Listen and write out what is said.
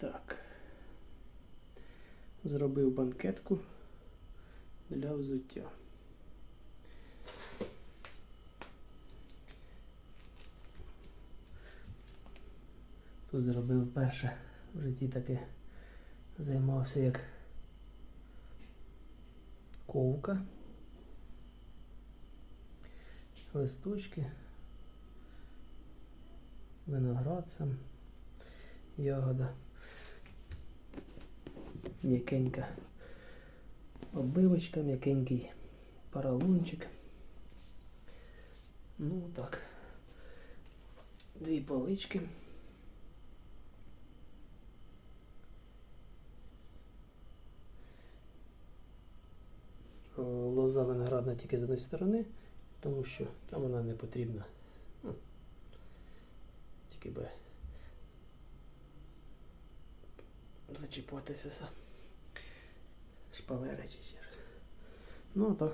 Так. Зробив банкетку для взуття. Тут зробив перше. В житті таке займався як ковка, листочки, виноград сам, ягода, м'якенька оббивочка, м'якенький поролончик. Ну так. Дві полички. Лоза виноградна тільки з однієї сторони, тому що там вона не потрібна. Ну, тільки би зачіпатися за шпалери чи ще щось. Ну так.